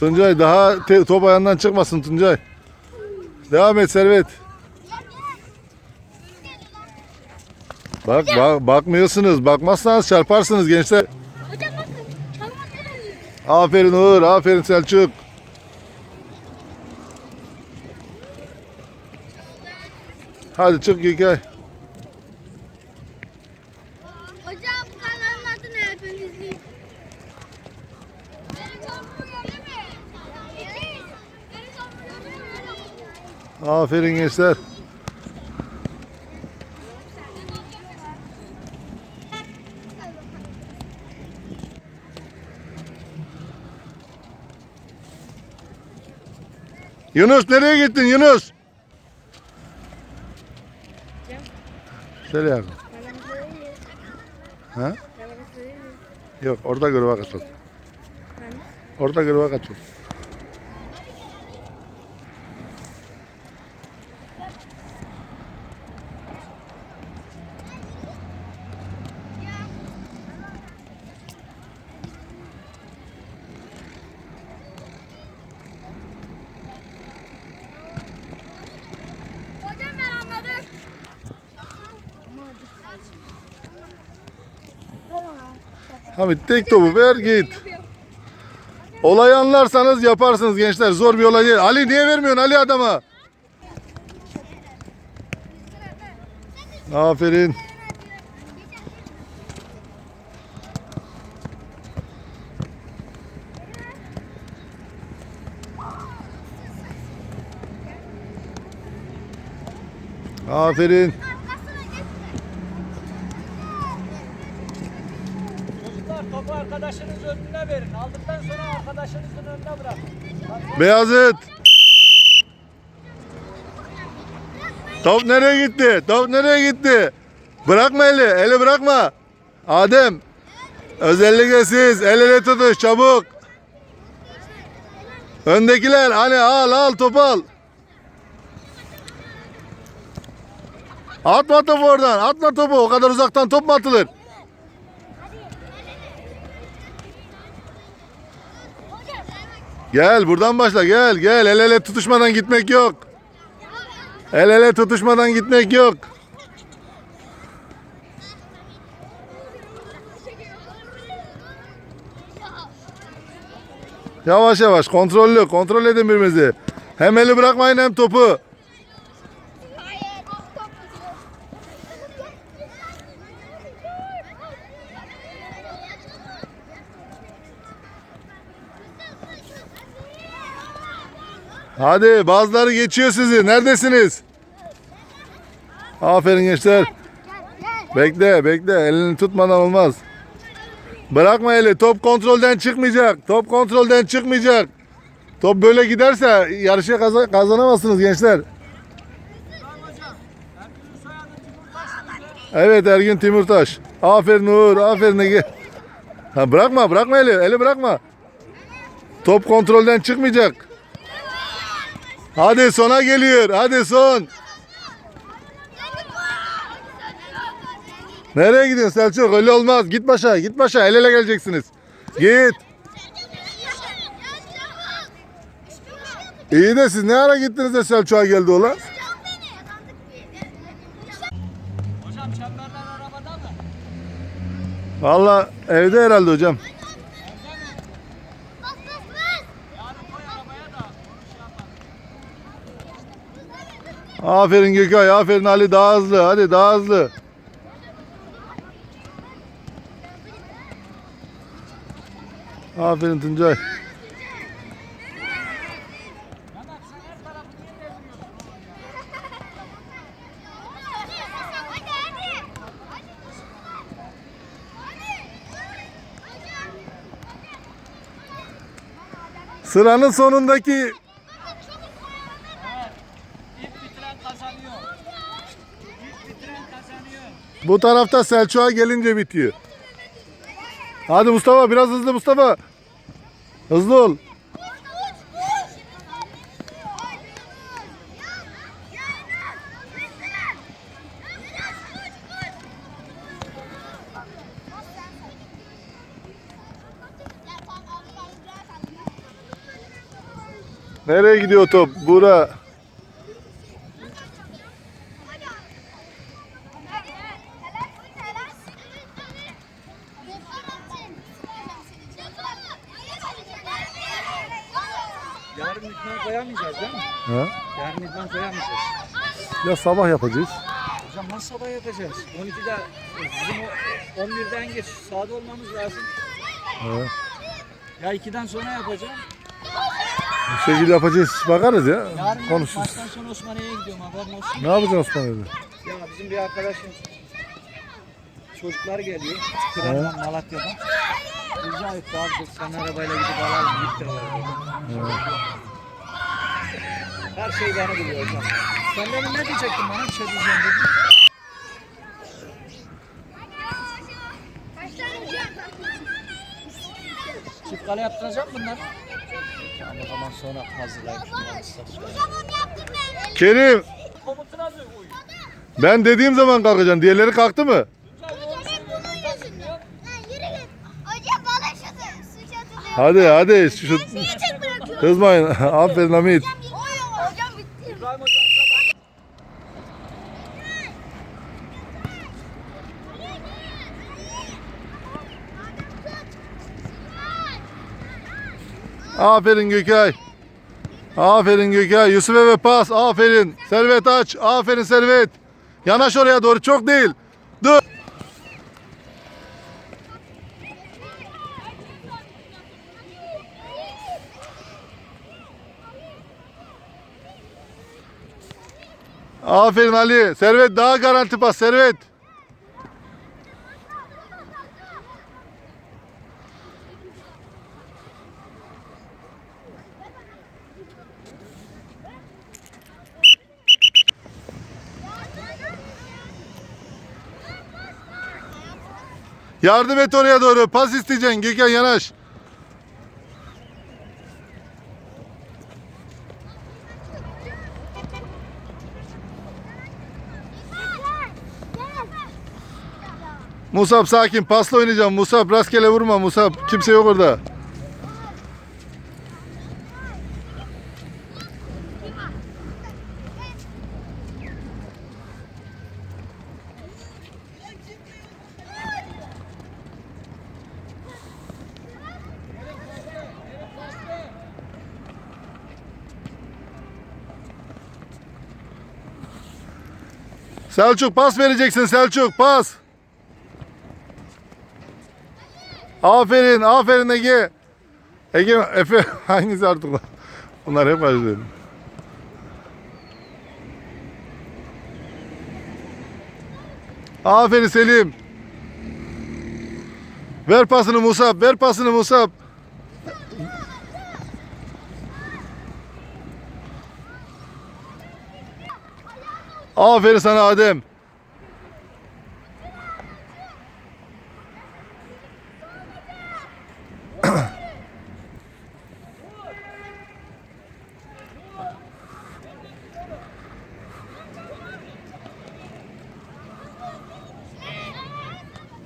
Tuncay daha te- top ayağından çıkmasın Tuncay. Devam et Servet. Bak, bak bakmıyorsunuz. Bakmazsanız çarparsınız gençler. Hocam bakın. Tamam. Aferin Uğur, aferin Selçuk. Hadi çık Gökay. Hocam bu kanalın adı ne hepiniz izleyin. Aferin gençler. Yunus nereye gittin Yunus? Söyle yavrum. Ha? Yok orada gruba katıl. Orada gruba katıl. Hamit tek topu ver git. Olayı anlarsanız yaparsınız gençler. Zor bir olay değil. Ali niye vermiyorsun Ali adama? Aferin. Aferin. Topu arkadaşınız önüne verin. Aldıktan sonra arkadaşınızın önüne bırakın. Beyazıt. Top nereye gitti? Top nereye gitti? Bırakma eli. Eli bırakma. Adem. Özellikle siz. El ele tutuş çabuk. Öndekiler hani al al top al. Atma topu oradan. Atma topu. O kadar uzaktan top mu atılır? Gel buradan başla gel gel el ele tutuşmadan gitmek yok. El ele tutuşmadan gitmek yok. Yavaş yavaş kontrollü kontrol edin birbirinizi. Hem eli bırakmayın hem topu. Hadi bazıları geçiyor sizi. Neredesiniz? Aferin gençler. Bekle bekle elini tutmadan olmaz. Bırakma eli top kontrolden çıkmayacak. Top kontrolden çıkmayacak. Top böyle giderse yarışı kaza- kazanamazsınız gençler. Evet Ergin Timurtaş. Aferin Uğur. Aferin Ege. Ha, bırakma bırakma eli. Eli bırakma. Top kontrolden çıkmayacak. Hadi sona geliyor. Hadi son. Nereye gidiyorsun Selçuk? Öyle olmaz. Git başa. Git başa. El ele geleceksiniz. Git. İyi de siz ne ara gittiniz de Selçuk'a geldi ola? Valla evde herhalde hocam. Yarın koy arabaya da şey yapalım. Aferin Gökay. Aferin Ali. Daha hızlı. Hadi daha hızlı. Aferin Tuncay. Sıranın sonundaki bu tarafta Selçuk'a gelince bitiyor. Hadi Mustafa biraz hızlı Mustafa. Hızlı ol. Nereye gidiyor top? Bura. Yarın idman koyamayacağız değil mi? Ha? Yarın idman koyamayacağız. Ya sabah yapacağız. Hocam nasıl sabah yapacağız? 12'de bizim o 11'den geç sahada olmamız lazım. Ha. Ya 2'den sonra yapacağım. Bir şekilde yapacağız. Bakarız ya. Yarın Konuşuruz. maçtan sonra Osmaniye'ye gidiyorum haberin olsun. Ne yapacaksın Osmanlı'da? Ya bizim bir arkadaşım çocuklar geliyor. Tren'den Malatya'dan. Rica etti abi sen arabayla gidip alalım. Gitti arabaya. Her şey beni buluyor hocam. Sen demin ne diyecektin bana? Bir şey diyeceğim dedin. Çift kale yaptıracak bunlar. Tamam o zaman sonra hazırlayayım şunları. Kerim Komutuna uy. ben dediğim zaman kalkacaksın. Diğerleri kalktı mı? Hadi hadi. Şu, kızmayın. Aferin Hamit. Hocam bitti. İbrahim hocamıza bak. Aferin Gökay. Aferin Gökay. Yusuf ve pas. Aferin. Servet aç. Aferin Servet. Yanaş oraya doğru. Çok değil. Dur. Aferin Ali. Servet daha garanti pas. Servet. Yardım et oraya doğru. Pas isteyeceksin. Gökhan yanaş. Musab sakin. Pasla oynayacağım. Musab rastgele vurma Musab. Kimse yok orada. Selçuk pas vereceksin Selçuk pas. Aferin aferin Ege. Ege Efe hangisi artık? lan? Bunlar hep acı. Aferin Selim. Ver pasını Musab, ver pasını Musab. Aferin sana Adem.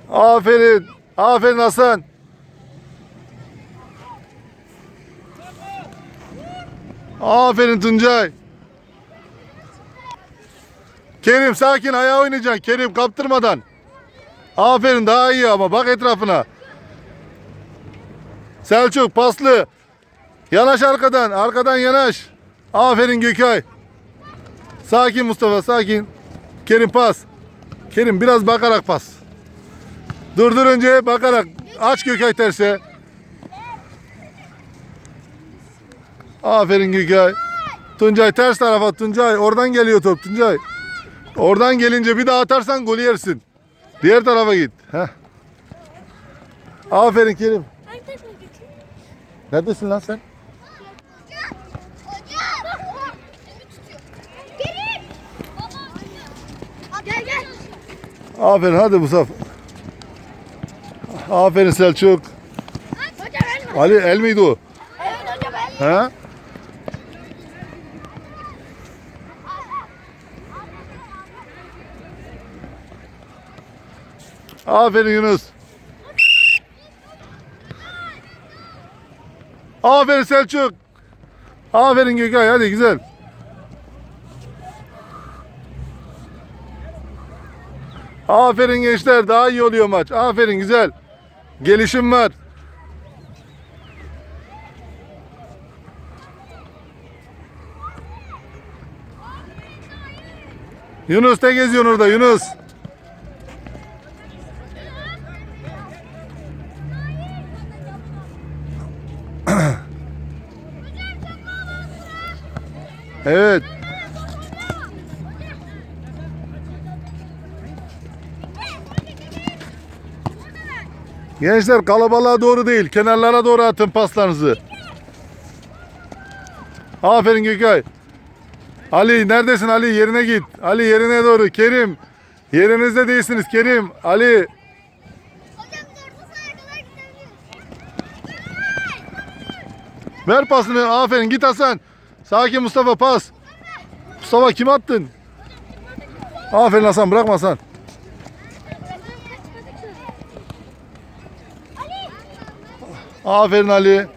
Aferin. Aferin Hasan. Aferin Tuncay. Kerim sakin ayağa oynayacaksın. Kerim kaptırmadan. Aferin daha iyi ama bak etrafına. Selçuk paslı. Yanaş arkadan. Arkadan yanaş. Aferin Gökay. Sakin Mustafa sakin. Kerim pas. Kerim biraz bakarak pas. Durdur önce bakarak. Aç Gökay terse. Aferin Gökay. Tuncay ters tarafa Tuncay. Oradan geliyor top Tuncay. Oradan gelince bir daha atarsan golü yersin. Diğer tarafa git. Heh. Aferin Kerim. Neredesin lan sen? Aferin hadi Musaf. Aferin Selçuk. Ali el miydi o? Evet hocam el? He? Aferin Yunus. Aferin Selçuk. Aferin Gökay hadi güzel. Aferin gençler daha iyi oluyor maç. Aferin güzel. Gelişim var. Yunus ne geziyorsun orada Yunus? Evet. Gençler kalabalığa doğru değil, kenarlara doğru atın paslarınızı. Aferin Gökay. Ali neredesin Ali? Yerine git. Ali yerine doğru. Kerim. Yerinizde değilsiniz Kerim. Ali. Ver pasını. Aferin. Git Hasan. Sakin Mustafa pas. Mustafa kim attın? Aferin Hasan. Bırakma Hasan. Aferin Ali.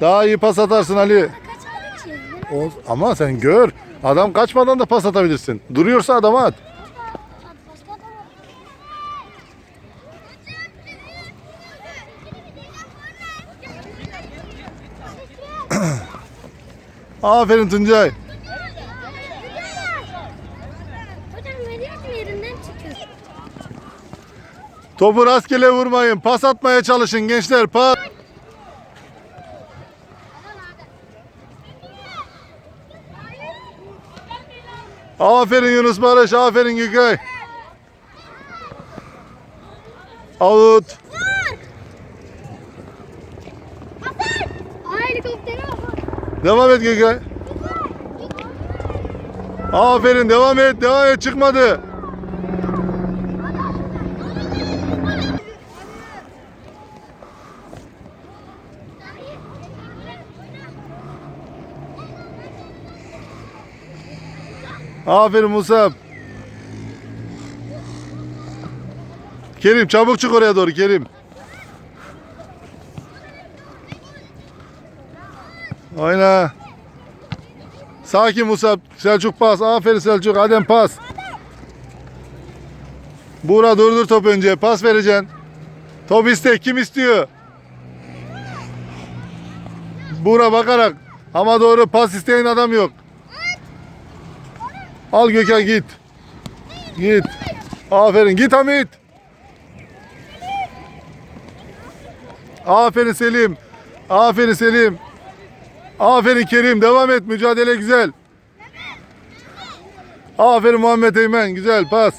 Daha iyi pas atarsın Ali. O- ama sen gör. Adam kaçmadan da pas atabilirsin. Duruyorsa adama at. Aferin Tuncay. Topu rastgele vurmayın. Pas atmaya çalışın gençler. Pas. Aferin Yunus Barış. Aferin Gökay. Out. Devam et Gökay. Aferin devam et. Devam et. Çıkmadı. Aferin Musab. Kerim çabuk çık oraya doğru Kerim. Oyna. Sakin Musab. Selçuk pas. Aferin Selçuk. Adem pas. Buğra durdur top önce. Pas vereceksin. Top iste. Kim istiyor? Buğra bakarak. Ama doğru pas isteyen adam yok. Al Gökhan git. Git. Aferin. Git Hamit. Aferin Selim. Aferin Selim. Aferin Kerim. Devam et. Mücadele güzel. Aferin Muhammed Eymen. Güzel pas.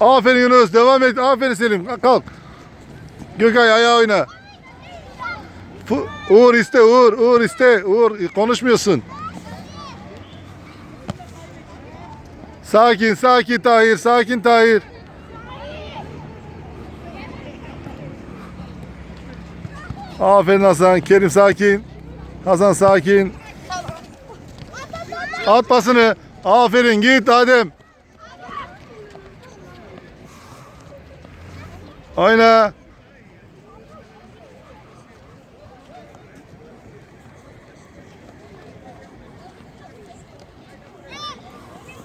Aferin Yunus. Devam et. Aferin Selim. Kalk. Gökay ayağa oyna. Uğur iste Uğur. Uğur iste. Uğur konuşmuyorsun. Sakin sakin Tahir. Sakin Tahir. Aferin Hasan. Kerim sakin. Hasan sakin. At pasını. Aferin git Adem. Oyna.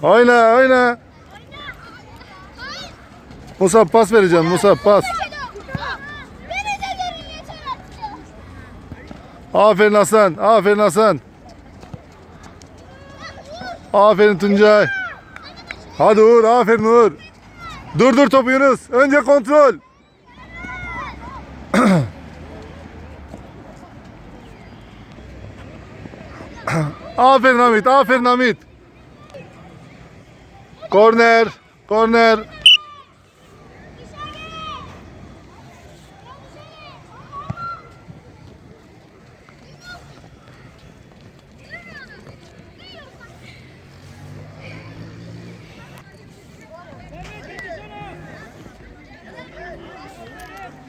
Oyna oyna. Musa pas vereceğim. Musa pas. Beni de görün yeter artık. Aferin Hasan. Aferin Hasan. Aferin Tuncay. Hadi Uğur. Aferin Uğur. Dur dur topu Yunus. Önce kontrol. aferin Hamit. Aferin Hamit. Korner. Korner.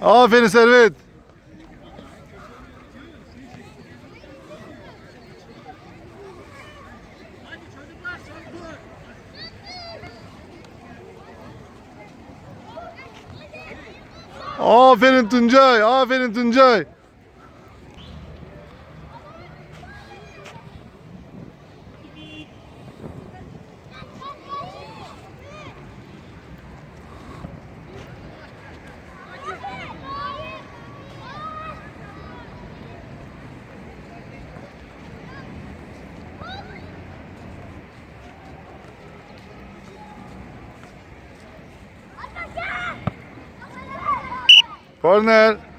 Aferin Servet. Aferin Tuncay. Aferin Tuncay. Korner.